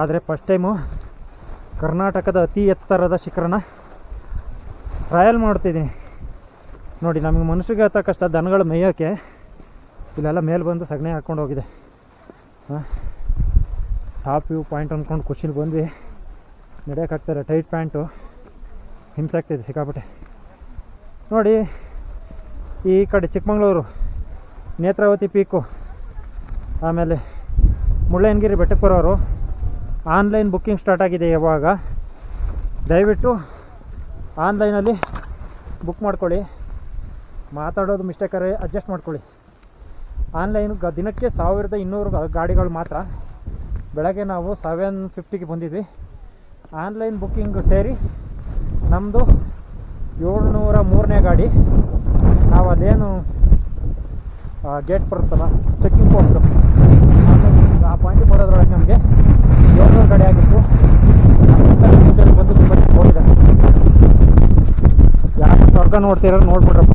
ಆದರೆ first time ಕರ್ನಾಟಕದ ಅತಿ ಎತ್ತರದ ಶಿಖರನ ಟ್ರಯಲ್ ಮಾಡ್ತಿದ್ದೀನಿ. ನೋಡಿ, ನಮಗೆ ಮನುಷ್ಯರಿಗೆ ಹತ್ತ ಕಷ್ಟ ದನಗಳು ಮೇಯೋಕ್ಕೆ ಇಲ್ಲೆಲ್ಲ ಮೇಲೆ ಬಂದು ಸಗಣಿ ಹಾಕ್ಕೊಂಡು ಹೋಗಿದೆ. ಹಾಂ ಟಾಪ್ ವ್ಯೂ ಪಾಯಿಂಟ್ ಅಂದ್ಕೊಂಡು ಖುಷಿಲಿ ಬಂದ್ವಿ. ನಡೆಯೋಕ್ಕಾಗ್ತಾರೆ ಟೈಟ್ ಪ್ಯಾಂಟು ಹಿಂಸೆ ಆಗ್ತಿದೆ ಸಿಕ್ಕಾಪಟ್ಟೆ. ನೋಡಿ, ಈ ಕಡೆ ಚಿಕ್ಕಮಂಗ್ಳೂರು, ನೇತ್ರಾವತಿ ಪೀಕು ಆಮೇಲೆ ಮುಳ್ಳಯ್ಯನಗಿರಿ ಬೆಟ್ಟಕ್ಕೆ ಬರೋರು. ಆನ್ಲೈನ್ ಬುಕ್ಕಿಂಗ್ ಸ್ಟಾರ್ಟ್ ಆಗಿದೆ ಯಾವಾಗ? ದಯವಿಟ್ಟು ಆನ್ಲೈನಲ್ಲಿ ಬುಕ್ ಮಾಡ್ಕೊಳ್ಳಿ. ಮಾತಾಡೋದು ಮಿಸ್ಟೇಕರೇ ಅಡ್ಜಸ್ಟ್ ಮಾಡ್ಕೊಳ್ಳಿ. ಆನ್ಲೈನ್ ದಿನಕ್ಕೆ ಸಾವಿರದ ಇನ್ನೂರು ಗಾಡಿಗಳು ಮಾತ್ರ. ಬೆಳಗ್ಗೆ ನಾವು ಸೆವೆನ್ ಫಿಫ್ಟಿಗೆ ಬಂದಿದ್ವಿ. ಆನ್ಲೈನ್ ಬುಕ್ಕಿಂಗ್ ಸೇರಿ ನಮ್ಮದು ಏಳ್ನೂರ ಮೂರನೇ ಗಾಡಿ. ನಾವು ಅದೇನು ಗೇಟ್ ಬರುತ್ತಲ್ಲ ಚೆಕ್ಕಿಂಗ್ ಪೋಸ್ಟು ಪಾಯಿಂಟಿಗೆ ಬರೋದ್ರೊಳಗೆ ನಮಗೆ ಏಳ್ನೂರು ಕಡೆ ಆಗಿತ್ತು. ಬಂದು ತುಂಬ ಹೋಗಿದೆ ಯಾರು ಸ್ವರ್ಗ ನೋಡ್ತಿರೋ ನೋಡ್ಬಿಟ್ರಪ್ಪ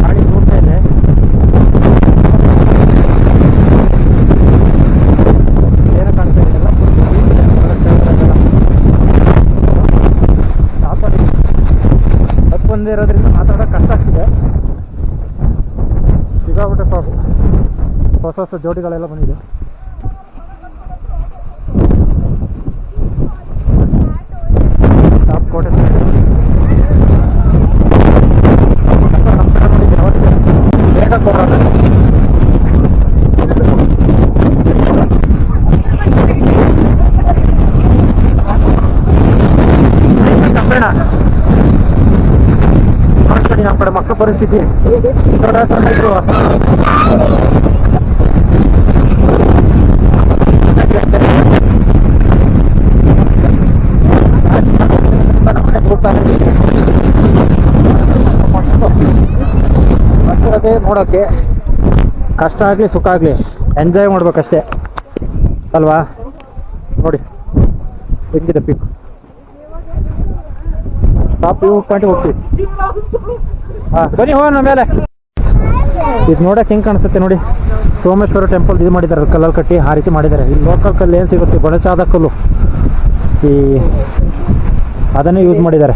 ಗಾಡಿ ದೂರ ಮೇಲೆ ಏನು ಕಾಣ್ತಾ ಇದೆಯಲ್ಲ ಟಾಪಲ್ಲಿ ಹತ್ತು ಬಂದಿರೋದ್ರಿಂದ ಮಾತಾಡೋಕೆ ಕಷ್ಟ ಆಗ್ತಿದೆ ಸಿಗಾಬಿಟ್ಟೆ ಪಾಪು ಹೊಸ ಜೋಡಿಗಳೆಲ್ಲ ಬಂದಿದೆ. ಕೋಟೆ ನಮ್ಮ ಕಡೆ ಮಕ್ಕಳ ಪರಿಸ್ಥಿತಿ ದೊಡ್ಡ ರೈತರು ಬರ್ತಿರೋದೇ ನೋಡೋಕ್ಕೆ ಕಷ್ಟ ಆಗಲಿ, ಸುಖ ಆಗಲಿ ಎಂಜಾಯ್ ಮಾಡ್ಬೇಕಷ್ಟೇ. ಅಲ್ವಾ? ನೋಡಿ, ಹೆಂಗಿದೆ ಪೀಕ್ ಸ್ಟಾಪ್ ಪಾಯಿಂಟ್ ಹೋಗ್ತೀವಿ ಹಾಂ, ಬನ್ನಿ, ಹೋಗೋಣ ಮೇಲೆ ಇದು ನೋಡೋಕೆ ಹೆಂಗೆ ಕಾಣಿಸುತ್ತೆ ನೋಡಿ. ಸೋಮೇಶ್ವರ ಟೆಂಪಲ್ ಇದು ಮಾಡಿದ್ದಾರೆ ಕಲ್ಲಲ್ಲಿ ಕಟ್ಟಿ ಆ ರೀತಿ ಮಾಡಿದ್ದಾರೆ. ಇಲ್ಲಿ ಲೋಕಲ್ ಕಲ್ಲು ಏನು ಸಿಗುತ್ತೆ? ಬಣಚಾದ ಕಲ್ಲು. ಈ ಅದನ್ನೇ ಯೂಸ್ ಮಾಡಿದ್ದಾರೆ.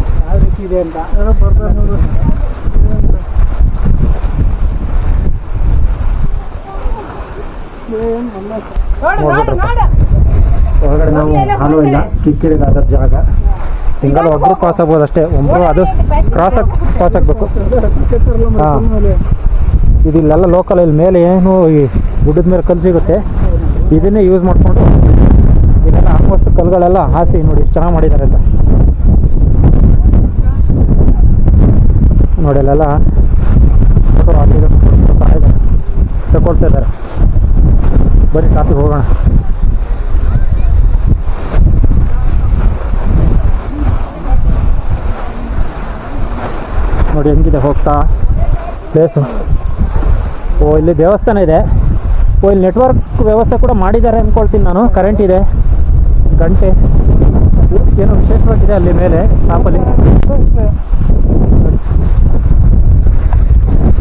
ಒಳಗಡೆ ನಾವು ಹಾಲು ಇಲ್ಲ. ಕಿಕ್ಕಿರಿದಾದ ಜಾಗ. ಸಿಂಗಲ್ ಒಬ್ಬರು ಪಾಸ್ ಆಗ್ಬೋದು ಅಷ್ಟೇ. ಒಬ್ಬರು ಅದು ಕ್ರಾಸ್ ಆಗಿ ಪಾಸ್ ಆಗಬೇಕು. ಹಾಂ. ಇದು ಇಲ್ಲೆಲ್ಲ ಲೋಕಲ್ ಇಲ್ಲಿ ಮೇಲೆ ಏನು ಈ ಗುಡ್ಡದ ಮೇಲೆ ಕಲ್ಲು ಸಿಗುತ್ತೆ. ಇದನ್ನೇ ಯೂಸ್ ಮಾಡಿಕೊಂಡು ಇದೆಲ್ಲ ಆಲ್ಮೋಸ್ಟ್ ಕಲ್ಲುಗಳೆಲ್ಲ ಹಾಸಿ ನೋಡಿ ಚೆನ್ನಾಗಿ ಮಾಡಿದ್ದಾರೆ ಅಂತ. ನೋಡಿ ಅಲ್ಲೆಲ್ಲ ಫೋಟೋ ಹಾಕಿದ್ರು ತಗೊಳ್ತಾ ಇದ್ದಾರೆ. ಬರೀ ಕಾಫಿಗೆ ಹೋಗೋಣ. ನೋಡಿ, ಹೆಂಗಿದೆ ಹೋಗ್ತಾ? ಪ್ಲೇಸು ಓ, ಇಲ್ಲಿ ದೇವಸ್ಥಾನ ಇದೆ. ಓ, ಇಲ್ಲಿ ನೆಟ್ವರ್ಕ್ ವ್ಯವಸ್ಥೆ ಕೂಡ ಮಾಡಿದ್ದಾರೆ ಅಂದ್ಕೊಳ್ತೀನಿ ನಾನು. ಕರೆಂಟ್ ಇದೆ. ಗಂಟೆ. ಏನೋ ವಿಶೇಷವಾಗಿದೆ ಅಲ್ಲಿ ಮೇಲೆ? ಟಾಪಲ್ಲಿ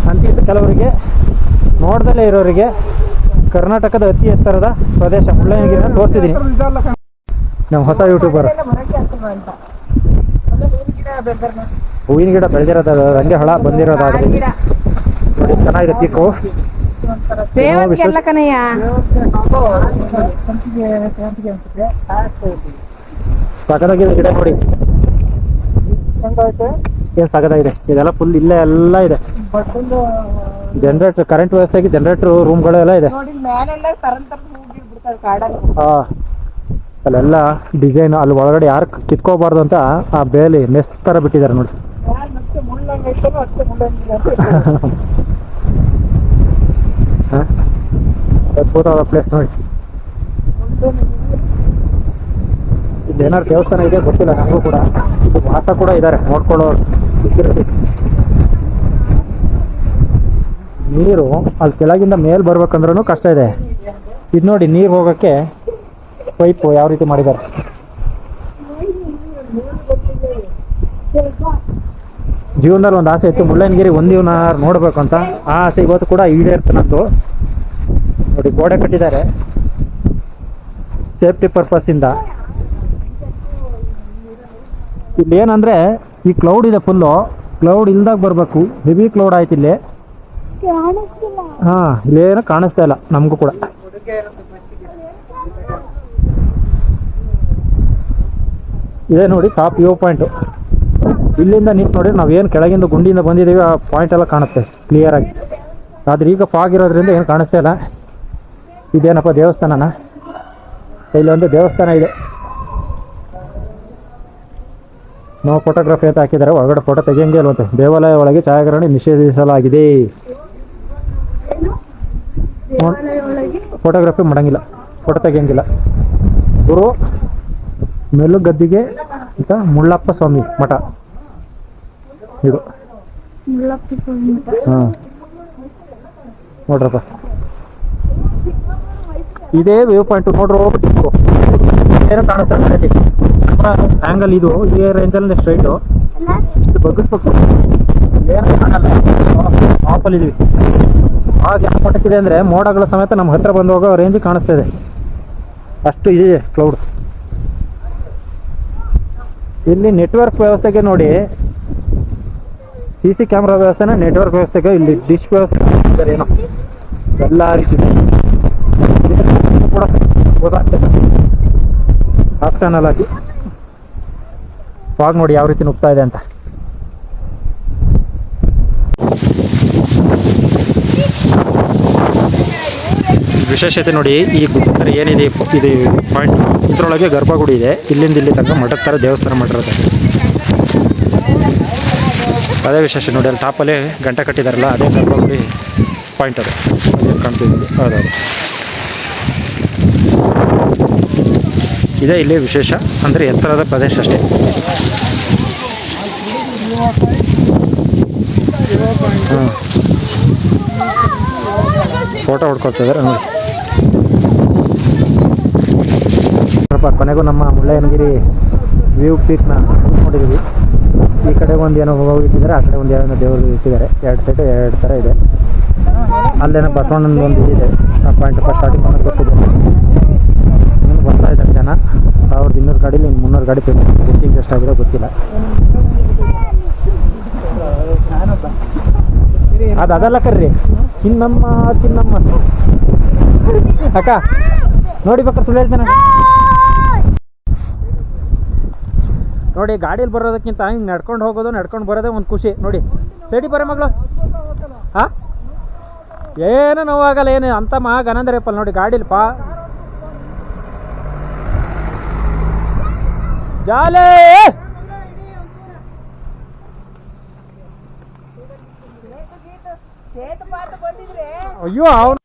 ಅಂತಿದ್ದು ಕೆಲವರಿಗೆ ನೋಡ್ದಲ್ಲೇ ಇರೋರಿಗೆ ಕರ್ನಾಟಕದ ಅತಿ ಎತ್ತರದ ಪ್ರದೇಶ ಮುಳ್ಳಯ್ಯನಗಿರಿನ ತೋರಿಸಿದ್ದೀನಿ ನಮ್ಮ ಹೊಸ ಯೂಟ್ಯೂಬರ್. ಹೂವಿನ ಗಿಡ ಬೆಳೆದಿರೋದ ಅದು ಹಂಗೆ ಹಳ ಬಂದಿರೋದಾದ್ರೆ ನೋಡಿ ಚೆನ್ನಾಗಿದೆ ಪೀಕು ದೇವಕ್ಕೆಲ್ಲ ಕಣಯ್ಯ? ಸಗದಾಗಿದೆ ಗಿಡ ನೋಡಿ. ಏನ್ ಇದೆ? ಇದೆಲ್ಲ ಫುಲ್ ಇಲ್ಲೇ ಎಲ್ಲ ಇದೆ. ಜನರೇಟರ್ ಕರೆಂಟ್ ವ್ಯವಸ್ಥೆಗೆ ಜನರೇಟರ್ ರೂಮ್ಗಳೆಲ್ಲ ಇದೆ. ಆ, ಅಲ್ಲೆಲ್ಲ ಡಿಸೈನ್ ಅಲ್ಲಿ ಒಳಗಡೆ ಯಾರು ಕಿತ್ಕೋಬಾರ್ದು ಅಂತ ಆ ಬೇಲಿ ಮೆಸ್ ತರ ಬಿಟ್ಟಿದ್ದಾರೆ ನೋಡಿ. ಹ? ಅದ್ಭುತವಾದ ಪ್ಲೇಸ್ ನೋಡಿ. ಇಲ್ಲೇನಾದ್ರು ದೇವಸ್ಥಾನ ಇದೆ ಗೊತ್ತಿಲ್ಲ, ನಮಗೂ ಕೂಡ. ಇದು ವಾಸ ಕೂಡ ಇದ್ದಾರೆ ನೋಡ್ಕೊಳ್ಳೋರು. ನೀರು ಅಲ್ಲಿ ಕೆಳಗಿಂದ ಮೇಲ್ ಬರ್ಬೇಕಂದ್ರೂ ಕಷ್ಟ ಇದೆ. ಇದು ನೋಡಿ, ನೀರು ಹೋಗೋಕ್ಕೆ ಪೈಪು ಯಾವ ರೀತಿ ಮಾಡಿದ್ದಾರೆ. ಜೀವನದಲ್ಲಿ ಒಂದು ಆಸೆ ಇತ್ತು, ಮುಳ್ಳಯ್ಯನಗಿರಿ ಒಂದಿವನ ನೋಡಬೇಕು ಅಂತ ಆ ಆಸೆ ಇವತ್ತು ಕೂಡ ಈಡೇರ್ತು ನಂದು ನೋಡಿ, ಗೋಡೆ ಕಟ್ಟಿದ್ದಾರೆ. ಸೇಫ್ಟಿ ಪರ್ಪಸ್ಸಿಂದ. ಇಲ್ಲಿ ಏನಂದ್ರೆ ಈ ಕ್ಲೌಡ್ ಇದೆ ಫುಲ್ಲು ಕ್ಲೌಡ್ ಇಲ್ದಾಗ ಬರಬೇಕು. ಹೆವಿ ಕ್ಲೌಡ್ ಆಯ್ತು ಇಲ್ಲಿ. ಹಾ ಇಲ್ಲೇನು ಕಾಣಿಸ್ತಾ ಇಲ್ಲ ನಮಗೂ ಕೂಡ. ಇದೇ ನೋಡಿ ಟಾಪ್ ವ್ಯೂ ಪಾಯಿಂಟ್ ಇಲ್ಲಿಂದ ನಿಂತು ನೋಡಿ ನಾವು ಏನು ಕೆಳಗಿಂದ ಗುಂಡಿಯಿಂದ ಬಂದಿದ್ದೀವಿ ಆ ಪಾಯಿಂಟ್ ಎಲ್ಲ ಕಾಣುತ್ತೆ ಕ್ಲಿಯರ್ ಆಗಿ. ಆದ್ರೆ ಈಗ ಫಾಗ್ ಇರೋದ್ರಿಂದ ಏನು ಕಾಣಿಸ್ತಾ ಇಲ್ಲ. ಇದೇನಪ್ಪ ದೇವಸ್ಥಾನನ? ಇಲ್ಲೊಂದು ದೇವಸ್ಥಾನ ಇದೆ. ನೋ ಫೋಟೋಗ್ರಫಿ ಅಂತ ಹಾಕಿದ್ದಾರೆ. ಒಳಗಡೆ ಫೋಟೋ ತೆಗೆಯಂಗೆ ಇಲ್ವಂತೆ ದೇವಾಲಯ ಒಳಗೆ ಛಾಯಾಗ್ರಹಣ ನಿಷೇಧಿಸಲಾಗಿದೆ. ಫೋಟೋಗ್ರಫಿ ಮಾಡಂಗಿಲ್ಲ. ಫೋಟೋ ತೆಗೆಯಂಗಿಲ್ಲ. ಗುರು ಮೆಲುಗದ್ದಿಗೆ ಅಂತ ಮುಳ್ಳಪ್ಪ ಸ್ವಾಮಿ ಮಠ. ಇದು. ಹಾಂ. ನೋಡ್ರಪ್ಪ. ಇದೇ ವ್ಯೂ ಪಾಯಿಂಟ್ ನೋಡ್ರು. ಏನೋ ಕಾಣುತ್ತೆ ಆ್ಯಂಗಲ್ ಇದು, ಈ ರೇಂಜಲ್ಲಿ ಸ್ಟ್ರೈಟು ಇದು ಬಗ್ಗಿಸ್ಬೇಕು. ಏನು ಕಾಣಲ್ಲ ಆಫಲ್ಲಿ ಇದೀವಿ. ಆಗ ಯಾವ ಮಟ್ಟಕ್ಕಿದೆ ಅಂದರೆ ಮೋಡಗಳ ಸಮೇತ ನಮ್ಮ ಹತ್ರ ಬಂದು ಹೋಗೋ ರೇಂಜ್ ಕಾಣಿಸ್ತಾ ಇದೆ. ಅಷ್ಟು ಇದೆ ಕ್ಲೌಡ್ ಇಲ್ಲಿ ನೆಟ್ವರ್ಕ್ ವ್ಯವಸ್ಥೆಗೆ ನೋಡಿ. ಸಿ ಸಿ ಕ್ಯಾಮ್ರಾ ವ್ಯವಸ್ಥೆನ ನೆಟ್ವರ್ಕ್ ವ್ಯವಸ್ಥೆಗೆ ಇಲ್ಲಿ ಡಿಶ್ ವ್ಯವಸ್ಥೆ ಏನೋ. ಎಲ್ಲ ರೀತಿ. ಕೂಡ ಗೊತ್ತಾಗ್ತದೆ ಹಾಫ್ ಚಾನಲ್ ಹಾಕಿ ಫಾಗ್ ನೋಡಿ ಯಾವ ರೀತಿ ನುಗ್ತಾ ಇದೆ ಅಂತ. ವಿಶೇಷತೆ ನೋಡಿ, ಈ ಗುಡ್ಡ ಏನಿದೆ ಇದು ಪಾಯಿಂಟ್ ಇದರೊಳಗೆ ಗರ್ಭಗುಡಿ ಇದೆ. ಇಲ್ಲಿಂದ ಇಲ್ಲಿ ತನಕ ಮಠದ ಥರ ದೇವಸ್ಥಾನ ಮಾಡಿರೋದು. ಅದೇ ವಿಶೇಷ ನೋಡಿ, ಅಲ್ಲಿ ಟಾಪಲ್ಲಿ ಗಂಟೆ ಕಟ್ಟಿದಾರಲ್ಲ, ಅದೇ ಗರ್ಭಗುಡಿ ಪಾಯಿಂಟ್ ಅದು. ಹೌದು ಹೌದು. ಹೌದೌದು ಇದೇ, ಇಲ್ಲಿ ವಿಶೇಷ. ಅಂದರೆ ಎತ್ತರದ ಪ್ರದೇಶ ಅಷ್ಟೇ. ಫೋಟೋ ಹೊಡ್ಕೊಳ್ತಿದ್ದಾರೆ ನೋಡಿ. ಕೊನೆಗೂ ನಮ್ಮ ಮುಳ್ಳಯ್ಯನಗಿರಿ ವ್ಯೂ ಪೀಕ್ನ ನೋಡಿದ್ದೀವಿ ಈ ಕಡೆ ಒಂದು ಏನೋ ಹೋಗಿಟ್ಟಿದ್ದಾರೆ ಆ ಕಡೆ ಒಂದು ಏನೋ ದೇವರು ಇಟ್ಟಿದ್ದಾರೆ. ಎರಡು ಸೈಡ್ ಎರಡು ಥರ ಇದೆ. ಅಲ್ಲೇನೋ ಬಸವಣ್ಣನ ಒಂದು ಇದೆ. ಪಾಯಿಂಟ್ ಫಸ್ಟ್ ಸ್ಟಾರ್ಟಿಂಗ್ ಗೊತ್ತಿದೆ ಬರ್ತಾ ಇದ್ದಾರೆ ಜನ. ಸಾವಿರದ ಇನ್ನೂರು ಗಾಡೀಲಿ ಇನ್ನು ಮುನ್ನೂರು ಗಾಡಿ ಪೇಮೆಂಟ್ ಬುಕ್ಕಿಂಗ್ ಎಷ್ಟಾಗಿದೆ ಗೊತ್ತಿಲ್ಲ. ಅದು ಅದಲ್ಲ ಕರ್ರಿ. ಚಿನ್ನಮ್ಮ ಚಿನ್ನಮ್ಮ. ಅಕ್ಕ, ನೋಡಿ ಬೇಕಾದ್ರೆ ಸುಳ್ಳು ಹೇಳ್ತೇನೆ ನೋಡಿ, ಗಾಡೀಲಿ ಬರೋದಕ್ಕಿಂತ ಹಿಂಗೆ ನಡ್ಕೊಂಡು ಹೋಗೋದು, ನಡ್ಕೊಂಡು ಬರೋದೇ ಒಂದು ಖುಷಿ. ನೋಡಿ, ಸೈಡಿ ಬರ ಮಗಳು. ಹಾ? ಏನು ನೋವಾಗಲ್ಲ, ಏನು? ಅಂತ ಮಹಾ ಗನಂದರಪ್ಪಲ್ ನೋಡಿ, ಗಾಡಿಲಿ ಪಾ. ಜಾಲೇ ಅಯ್ಯೋ ಅವನು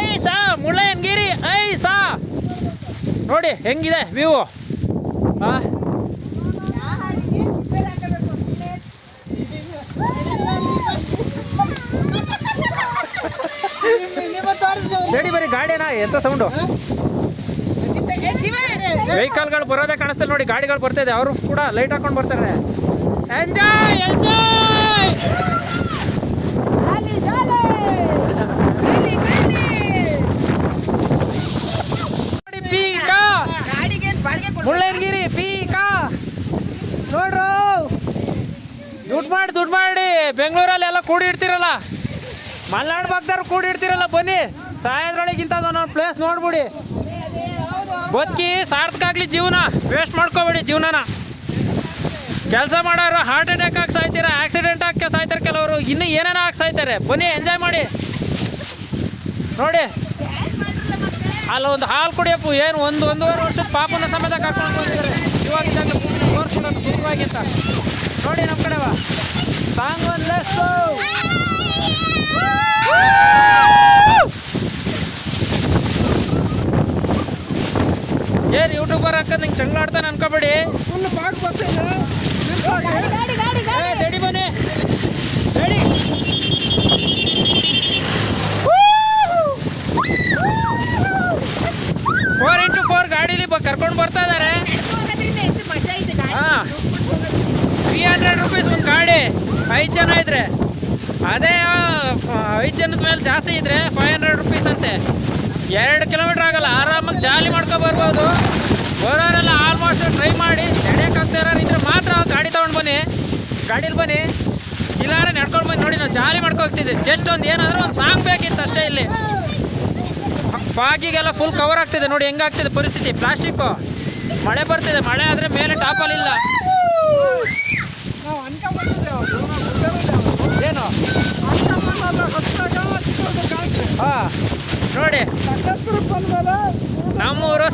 ಐಸಾ ಮುಳ್ಳಯ್ಯನಗಿರಿ ಐಸಾ ನೋಡಿ ಹೆಂಗಿದೆ ವ್ಯೂ? ಹಾಂ ಸರಿ ಬರೀ ಗಾಡಿನಾ ಎಂತ ಸೌಂಡು ವೆಹಿಕಲ್ಗಳು ಬರೋದೇ ಕಾಣಿಸ್ತಲ್ಲ ನೋಡಿ ಗಾಡಿಗಳು ಬರ್ತಿದೆ ಅವರು ಕೂಡ ಲೈಟ್ ಹಾಕೊಂಡು ಬರ್ತಾರೆ. ಎಂಜಾಯ್ ಎಂಜಾಯ್ ನೋಡಿ ಪೀಕ! ಮುಳ್ಳಯ್ಯನಗಿರಿ ಪೀಕ! ನೋಡ್ರು! ದುಡ್ಡು ಮಾಡಿ ದುಡ್ಡು ಮಾಡಿ. ಬೆಂಗಳೂರಲ್ಲಿ ಎಲ್ಲ ಕೂಡಿ ಇಡ್ತಿರಲ್ಲ. ಮಲೆನಾಡು ಭಾಗದವ್ರು ಕೂಡಿ ಇಡ್ತಿರಲ್ಲ ಬನ್ನಿ. ಸಾಯದ್ರೊಳಗಿಂತ ನಾನು ಒಂದೊಂದು ಪ್ಲೇಸ್ ನೋಡ್ಬಿಡಿ. ಬದುಕಿ ಸಾರ್ಥಕ ಆಗಲಿ ಜೀವನ ವೇಸ್ಟ್ ಮಾಡ್ಕೋಬೇಡಿ ಜೀವನನ. ಕೆಲಸ ಮಾಡೋರು ಹಾರ್ಟ್ ಅಟ್ಯಾಕ್ ಆಗಿ ಸಾಯ್ತೀರ ಆಕ್ಸಿಡೆಂಟ್ ಆಗಿ ಸಾಯ್ತಾರೆ ಕೆಲವರು ಇನ್ನೂ ಏನೇನೋ ಆಗಿ ಸಾಯ್ತಾರೆ ಬನ್ನಿ ಎಂಜಾಯ್ ಮಾಡಿ. ನೋಡಿ. ಅಲ್ಲ ಒಂದು ಹಾಲು ಕುಡಿಯಪ್ಪು ಏನು ಒಂದು ಒಂದೂವರೆ ವರ್ಷದ ಪಾಪನ ಸಮಾಜ ಕರ್ಕೊಂಡು ಬಂದಿದ್ದಾರೆ ಇವಾಗ ಇದ್ದಾಗ ತೋರಿಸ್ಕೊಡೋದು ಸುಖವಾಗಿ ಅಂತ. ನೋಡಿ ನಮ್ಮ ಕಡೆ ಬಾ. ಸಾಂಗ್ ಒಂದು ಲೆಸ್ ಏನು ಯೂಟ್ಯೂಬರ್ ಹಾಕ ನಿಂಗೆ ಚಂಗ್ಲಾಡ್ತಾನೆ ಅನ್ಕೋಬೇಡಿ. ಫುಲ್ ರೆಡಿ ಬನ್ನಿ. ರೆಡಿ. ಫೋರ್ ಇಂಟು ಫೋರ್ ಗಾಡೀಲಿ ಬ ಕರ್ಕೊಂಡು ಬರ್ತಾ ಇದ್ದಾರೆ ಹಾಂ. ತ್ರೀ ಹಂಡ್ರೆಡ್ ರುಪೀಸ್ ಒಂದು ಗಾಡಿ. ಐದು ಜನ ಇದ್ರೆ. ಅದೇ ಐದು ಜನದ ಮೇಲೆ ಜಾಸ್ತಿ ಇದ್ರೆ ಫೈವ್ ಹಂಡ್ರೆಡ್ ರುಪೀಸ್ ಅಂತೆ. ಎರಡು ಕಿಲೋಮೀಟ್ರ್ ಆಗಲ್ಲ, ಆರಾಮಾಗಿ ಜಾಲಿ ಮಾಡ್ಕೊ ಬರ್ಬೋದು. ಬರೋರೆಲ್ಲ ಆಲ್ಮೋಸ್ಟ್ ಟ್ರೈ ಮಾಡಿ ನಡೆಯೋಕ್ಕಾಗ್ತಾ ಇರೋರು ಇದ್ರೆ ಮಾತ್ರ ಗಾಡಿ ತೊಗೊಂಡು ಬನ್ನಿ, ಗಾಡೀಲಿ ಬನ್ನಿ. ಇಲ್ಲಾರ ನಡ್ಕೊಂಡು ಬಂದು ನೋಡಿ ನಾವು ಜಾಲಿ ಮಾಡ್ಕೊ ಹೋಗ್ತಿದ್ವಿ. ಜಸ್ಟ್ ಒಂದು ಏನಾದರೂ ಒಂದು ಸಾಂಗ್ ಬೇಕಿತ್ತು ಅಷ್ಟೇ ಇಲ್ಲಿ. ಬಾಗಿಗೆಲ್ಲ ಫುಲ್ ಕವರ್ ಆಗ್ತಿದೆ, ನೋಡಿ ಹೆಂಗಾಗ್ತಿದೆ ಪರಿಸ್ಥಿತಿ. ಪ್ಲಾಸ್ಟಿಕ್ಕು ಮಳೆ ಬರ್ತಿದೆ, ಮಳೆ ಆದರೆ ಮೇಲೆ ಟಾಪಲ್ಲಿ ಇಲ್ಲ ನಾವು ಅನ್ಕೊಂಬಂದಿದ್ದೆ ಅದು, ನಾವು ಗೊತ್ತಿರೋದೇ ಅದು. ಏನು ಅನ್ಕೊಂಬಂದಾಗ ಹತ್ತಾಗ ಚಿಕ್ಕದು ಕಾಣ್ತು. ಹಾಂ ನೋಡಿ ಸಕಲೇಶ್ಪುರಕ್ಕೆ ಬಂದ್ಮೇಲೆ ನಮ್ಮೂರು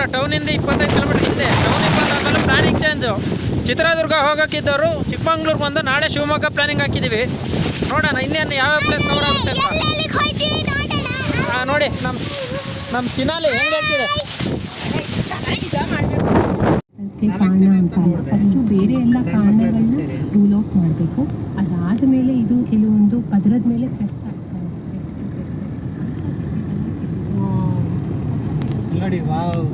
ಸಕಲೇಶ್ಪುರ ಟೌನಿಂದ ಇಪ್ಪತ್ತೈದು ಕಿಲೋಮೀಟರ್ ಹಿಂದೆ. ಟೌನ್ ಇಪ್ಪತ್ತಾದ್ಮೇಲೆ ಪ್ಲಾನಿಂಗ್ ಚೇಂಜು ಚಿತ್ರದುರ್ಗ ಹೋಗೋಕ್ಕಿದ್ದವರು ಚಿಕ್ಕಮಂಗ್ಳೂರ್ಗೆ ಬಂದು ನಾಳೆ ಶಿವಮೊಗ್ಗ ಪ್ಲಾನಿಂಗ್ ಹಾಕಿದ್ದೀವಿ ನೋಡೋಣ ಇನ್ನೇನು ಯಾವ ಪ್ಲೇಸ್ ಕವರ್ ಆಗುತ್ತೆ ಹಾಂ ನೋಡಿ ನಮ್ಮ ನಮ್ಮ ಚಿನಾಲಿ ಹೆಂಗೆ ಹೇಳ್ತಿದೆ? ಕಾರಣ ಅಂತ ಅಲ್ಲ ಫಸ್ಟು ಬೇರೆ ಎಲ್ಲ ಕಾರಣಗಳನ್ನ ರೂಲ್ ಔಟ್ ಮಾಡಬೇಕು. ಅದಾದಮೇಲೆ ಇದು ಕೆಲವೊಂದು ಪದರದ ಮೇಲೆ ಪ್ರೆಸ್ ಆಗ್ತಾ ನೋಡಿ ವಾವ್.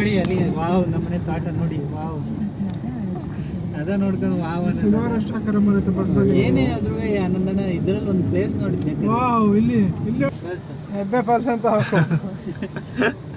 ನೋಡಿ ಅಲ್ಲಿ ವಾವ್ ನಮ್ಮನೆ ತೋಟ ನೋಡಿ ವಾವ್. ಅದ ನೋಡ್ಕೊಂಡು ವಾವ್. ಸುಮಾರು ಅಷ್ಟು ಹಾಕರೆ ಬರುತ್ತೆ ಬಡ್ಬಡಿ ಏನೇ ಆದ್ರೂ ಆನಂದನ ಇದ್ರಲ್ಲಿ ಒಂದು ಪ್ಲೇಸ್ ನೋಡಿದ್ದೆ. ವಾವ್ ಇಲ್ಲಿ ಇಲ್ಲಿ. ಹೆಬ್ಬೆ ಫಾಲ್ಸ್ ಅಂತ